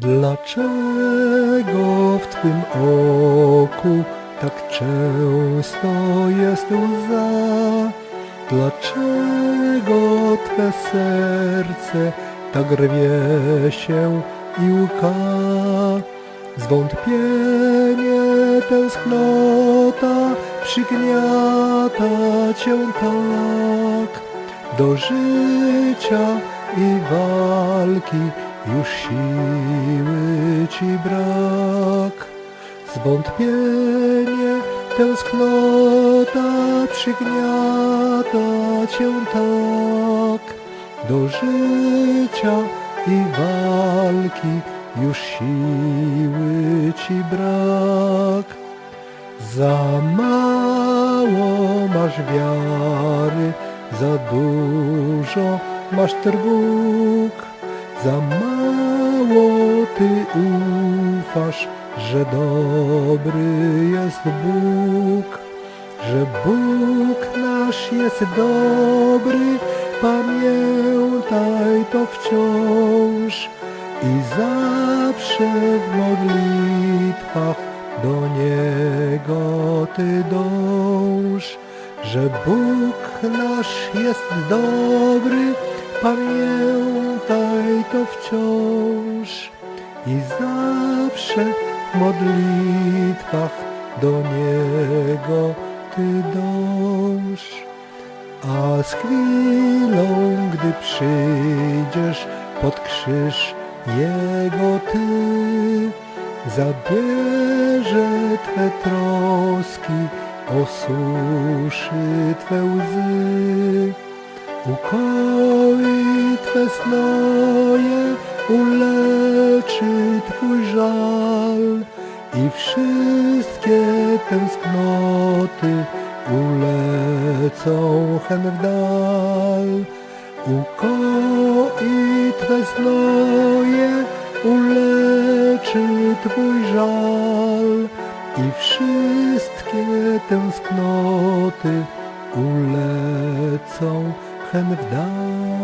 Dlaczego w Twym oku tak często jest łza? Dlaczego Twe serce tak rwie się i łka? Zwątpienie, tęsknota przygniata Cię tak do życia i walki już siły ci brak. Zwątpienie, tęsknota przygniata cię tak. Do życia i walki już siły ci brak. Za mało masz wiary, za dużo masz trwóg, za mało ty ufasz, że dobry jest Bóg, że Bóg nasz jest dobry, pamiętaj to wciąż i zawsze w modlitwach do Niego Ty dąż, że Bóg nasz jest dobry, pamiętaj to wciąż i zawsze w modlitwach do Niego Ty dąż. A z chwilą, gdy przyjdziesz pod krzyż Jego Ty, zabierze Twe troski, osuszy Twe łzy, ukoi Twe snoje, uleczy Twój żal i wszystkie tęsknoty ulecą hen w dal. Ukoi Twe znoje, uleczy Twój żal i wszystkie tęsknoty ulecą hen w dal.